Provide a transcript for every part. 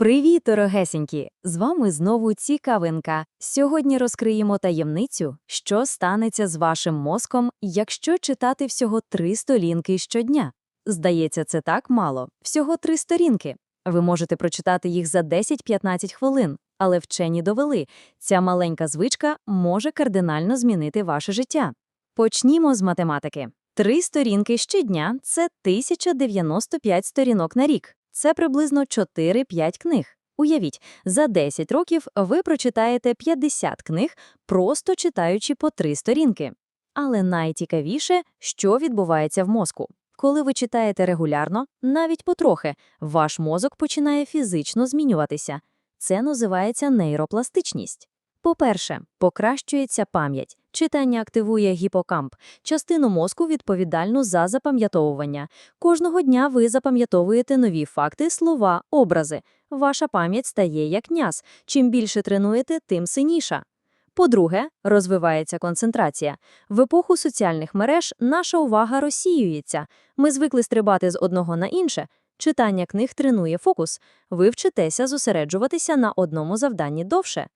Привіт, дорогесенькі! З вами знову цікавинка. Сьогодні розкриємо таємницю, що станеться з вашим мозком, якщо читати всього три сторінки щодня. Здається, це так мало. Всього три сторінки. Ви можете прочитати їх за 10-15 хвилин, але вчені довели, ця маленька звичка може кардинально змінити ваше життя. Почнімо з математики. Три сторінки щодня – це 1095 сторінок на рік. Це приблизно 4-5 книг. Уявіть, за 10 років ви прочитаєте 50 книг, просто читаючи по 3 сторінки. Але найцікавіше, що відбувається в мозку. Коли ви читаєте регулярно, навіть потрохи, ваш мозок починає фізично змінюватися. Це називається нейропластичність. По-перше, покращується пам'ять. Читання активує гіпокамп, частину мозку відповідальну за запам'ятовування. Кожного дня ви запам'ятовуєте нові факти, слова, образи. Ваша пам'ять стає як няс. Чим більше тренуєте, тим сильніша. По-друге, розвивається концентрація. В епоху соціальних мереж наша увага розсіюється. Ми звикли стрибати з одного на інше. Читання книг тренує фокус. Ви вчитеся зосереджуватися на одному завданні довше.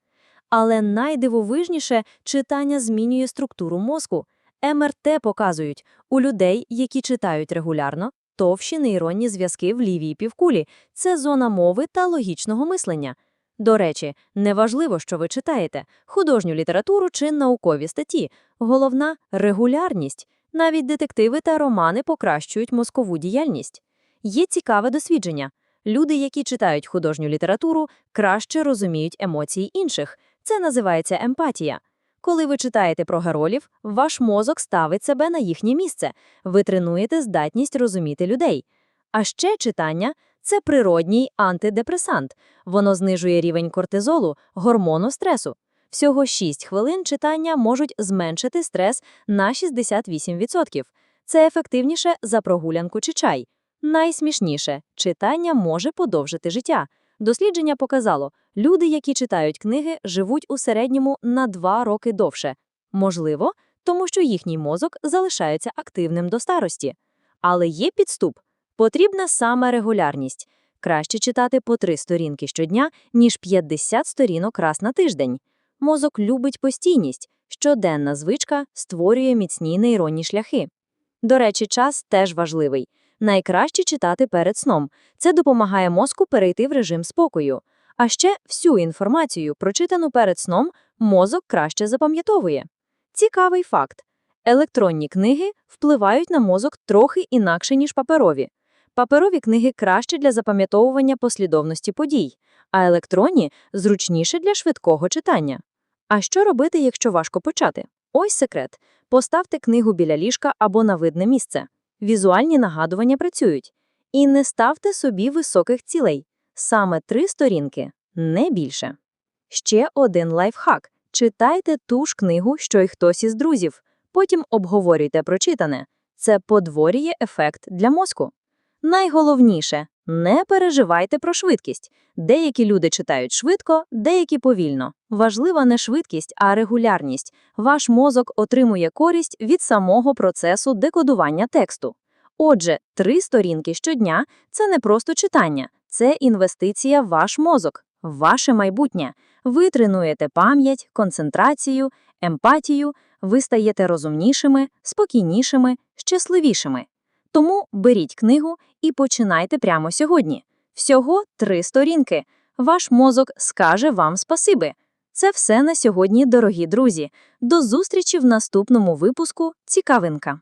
Але найдивовижніше читання змінює структуру мозку. МРТ показують, у людей, які читають регулярно, товщі нейронні зв'язки в лівій півкулі – це зона мови та логічного мислення. До речі, неважливо, що ви читаєте – художню літературу чи наукові статті. Головна – регулярність. Навіть детективи та романи покращують мозкову діяльність. Є цікаве дослідження. Люди, які читають художню літературу, краще розуміють емоції інших. Це називається емпатія. Коли ви читаєте про геролів, ваш мозок ставить себе на їхнє місце. Ви тренуєте здатність розуміти людей. А ще читання це природній антидепресант. Воно знижує рівень кортизолу, гормону стресу. Всього 6 хвилин читання можуть зменшити стрес на 68%. Це ефективніше за прогулянку чи чай. Найсмішніше читання може подовжити життя. Дослідження показало, люди, які читають книги, живуть у середньому на 2 роки довше. Можливо, тому що їхній мозок залишається активним до старості. Але є підступ. Потрібна саме регулярність. Краще читати по 3 сторінки щодня, ніж 50 сторінок раз на тиждень. Мозок любить постійність. Щоденна звичка створює міцні нейронні шляхи. До речі, час теж важливий. Найкраще читати перед сном. Це допомагає мозку перейти в режим спокою. А ще всю інформацію, прочитану перед сном, мозок краще запам'ятовує. Цікавий факт. Електронні книги впливають на мозок трохи інакше, ніж паперові. Паперові книги краще для запам'ятовування послідовності подій, а електронні зручніше для швидкого читання. А що робити, якщо важко почати? Ось секрет. Поставте книгу біля ліжка або на видне місце. Візуальні нагадування працюють. І не ставте собі високих цілей. Саме три сторінки, не більше. Ще один лайфхак. Читайте ту ж книгу, що й хтось із друзів. Потім обговорюйте прочитане. Це подворює ефект для мозку. Найголовніше – не переживайте про швидкість. Деякі люди читають швидко, деякі повільно. Важлива не швидкість, а регулярність. Ваш мозок отримує користь від самого процесу декодування тексту. Отже, три сторінки щодня – це не просто читання, це інвестиція в ваш мозок, в ваше майбутнє. Ви тренуєте пам'ять, концентрацію, емпатію, ви стаєте розумнішими, спокійнішими, щасливішими. Тому беріть книгу і починайте прямо сьогодні. Всього три сторінки. Ваш мозок скаже вам спасиби. Це все на сьогодні, дорогі друзі. До зустрічі в наступному випуску «Цікавинка».